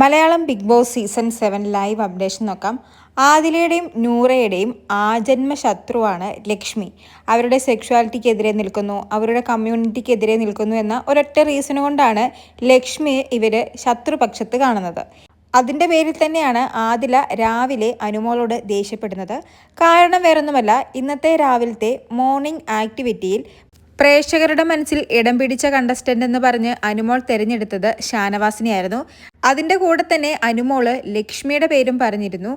Malayalam Bigg Boss season seven live updation നോക്കാം. ആദിലയുടെയും നൂറയുടെയും ആജന്മ ശത്രുവാണ് ലക്ഷ്മി. അവരുടെ സെക്ഷുവാലിറ്റിക്കെതിരെ നിൽക്കുന്നു അവരുടെ കമ്മ്യൂണിറ്റിക്കെതിരെ നിൽക്കുന്നു എന്ന ഒരൊറ്റ റീസൺ കൊണ്ടാണ് ലക്ഷ്മിയെ ഇവർ ശത്രുപക്ഷത്ത് കാണുന്നത്. അതിന്റെ പേരിൽ തന്നെയാണ് ആദില രാവിലെ അനുമോളോട് ദേഷ്യപ്പെടുന്നത്. കാരണം വേറൊന്നുമല്ല ഇന്നത്തെ രാവിലത്തെ മോർണിംഗ് ആക്ടിവിറ്റിയിൽ പ്രേക്ഷകരുടെ മനസ്സിൽ ഇടം പിടിച്ച കണ്ടസ്റ്റന്റ് എന്ന് പറഞ്ഞ് അനുമോൾ തിരഞ്ഞെടുത്തത് ഷാനവാസിനെയായിരുന്നു. അതിന്റെ കൂടെ തന്നെ അനുമോൾ ലക്ഷ്മിയുടെ പേരും പറഞ്ഞിരുന്നു.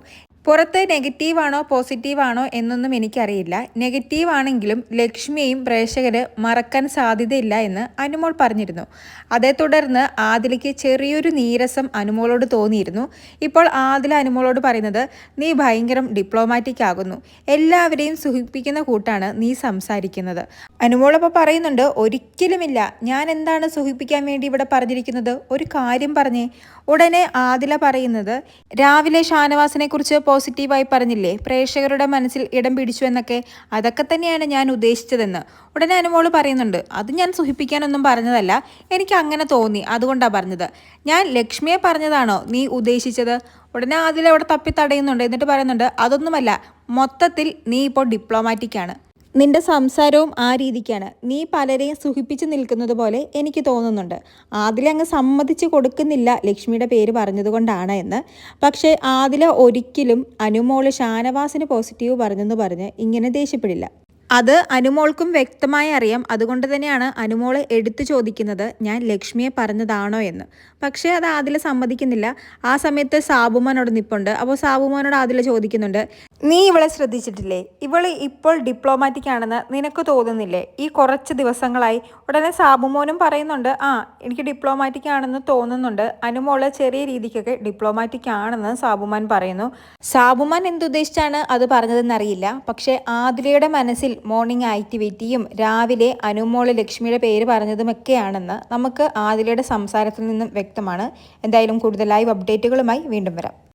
പുറത്ത് നെഗറ്റീവാണോ പോസിറ്റീവാണോ എന്നൊന്നും എനിക്കറിയില്ല. നെഗറ്റീവ് ആണെങ്കിലും ലക്ഷ്മിയെയും പ്രേക്ഷകര് മറക്കാൻ സാധ്യതയില്ല എന്ന് അനുമോൾ പറഞ്ഞിരുന്നു. അതേ തുടർന്ന് ആദിലയ്ക്ക് ചെറിയൊരു നീരസം അനുമോളോട് തോന്നിയിരുന്നു. ഇപ്പോൾ ആദില അനുമോളോട് പറയുന്നത് നീ ഭയങ്കരം ഡിപ്ലോമാറ്റിക് ആകുന്നു. എല്ലാവരെയും സുഖിപ്പിക്കുന്ന കൂട്ടാണ് നീ സംസാരിക്കുന്നത്. അനുമോളപ്പോൾ പറയുന്നുണ്ട് ഒരിക്കലുമില്ല. ഞാൻ എന്താണ് സുഖിപ്പിക്കാൻ വേണ്ടി ഇവിടെ പറഞ്ഞിരിക്കുന്നത്? ഒരു കാര്യം പറഞ്ഞേ. ഉടനെ ആദില പറയുന്നത് രാവിലെ ഷാനവാസിനെ കുറിച്ച് പോസിറ്റീവായി പറഞ്ഞില്ലേ? പ്രേക്ഷകരുടെ മനസ്സിൽ ഇടം പിടിച്ചു എന്നൊക്കെ. അതൊക്കെ തന്നെയാണ് ഞാൻ ഉദ്ദേശിച്ചതെന്ന്. ഉടനെ അനുമോൾ പറയുന്നുണ്ട് അത് ഞാൻ സുഖിപ്പിക്കാനൊന്നും പറഞ്ഞതല്ല. എനിക്ക് അങ്ങനെ തോന്നി. അതുകൊണ്ടാണ് പറഞ്ഞത്. ഞാൻ ലക്ഷ്മിയെ പറഞ്ഞതാണോ നീ ഉദ്ദേശിച്ചത്? ഉടനെ അതിലവിടെ തപ്പി തടയുന്നുണ്ട്. എന്നിട്ട് പറയുന്നുണ്ട് അതൊന്നുമല്ല. മൊത്തത്തിൽ നീ ഇപ്പോൾ ഡിപ്ലോമാറ്റിക്കാണ് നിന്റെ സംസാരവും ആ രീതിക്കാണ്. നീ പലരെയും സുഖിപ്പിച്ച് നിൽക്കുന്നത് പോലെ എനിക്ക് തോന്നുന്നുണ്ട്. ആദില അങ്ങ് സമ്മതിച്ച് കൊടുക്കുന്നില്ല ലക്ഷ്മിയുടെ പേര് പറഞ്ഞതുകൊണ്ടാണ് എന്ന്. പക്ഷേ ആദില ഒരിക്കലും അനുമോൾ ഷാനവാസിന് പോസിറ്റീവ് പറഞ്ഞെന്ന് പറഞ്ഞ് ഇങ്ങനെ ദേഷ്യപ്പെടില്ല. അത് അനുമോൾക്കും വ്യക്തമായി അറിയാം. അതുകൊണ്ട് തന്നെയാണ് അനുമോൾ എടുത്തു ചോദിക്കുന്നത്. ഞാൻ ലക്ഷ്മിയെ പറഞ്ഞതാണോ എന്ന്. പക്ഷേ അത് ആദില സമ്മതിക്കുന്നില്ല. ആ സമയത്ത് സാബുമോനോട് നിപ്പുണ്ട്. അപ്പോൾ സാബുമോനോട് ആദില ചോദിക്കുന്നുണ്ട് നീ ഇവളെ ശ്രദ്ധിച്ചിട്ടില്ലേ? ഇവൾ ഇപ്പോൾ ഡിപ്ലോമാറ്റിക് ആണെന്ന് നിനക്ക് തോന്നുന്നില്ലേ? ഈ കുറച്ച് ദിവസങ്ങളായി ഉടനെ സാബുമോനും പറയുന്നുണ്ട് ആ എനിക്ക് ഡിപ്ലോമാറ്റിക് ആണെന്ന് തോന്നുന്നുണ്ട്. അനുമോൾ ചെറിയ രീതിക്കൊക്കെ ഡിപ്ലോമാറ്റിക് ആണെന്ന് സാബുമാൻ പറയുന്നു. സാബുമാൻ എന്തുദ്ദേശിച്ചാണ് അത് പറഞ്ഞതെന്നറിയില്ല. പക്ഷേ ആദിലയുടെ മനസ്സിൽ മോർണിംഗ് ആക്ടിവിറ്റിയും രാവിലെ അനുമോൾ ലക്ഷ്മിയുടെ പേര് പറഞ്ഞതുമൊക്കെയാണെന്ന് നമുക്ക് ആദിലയുടെ സംസാരത്തിൽ നിന്നും വ്യക്തമാണ്. എന്തായാലും കൂടുതൽ ലൈവ് അപ്ഡേറ്റുകളുമായി വീണ്ടും വരാം.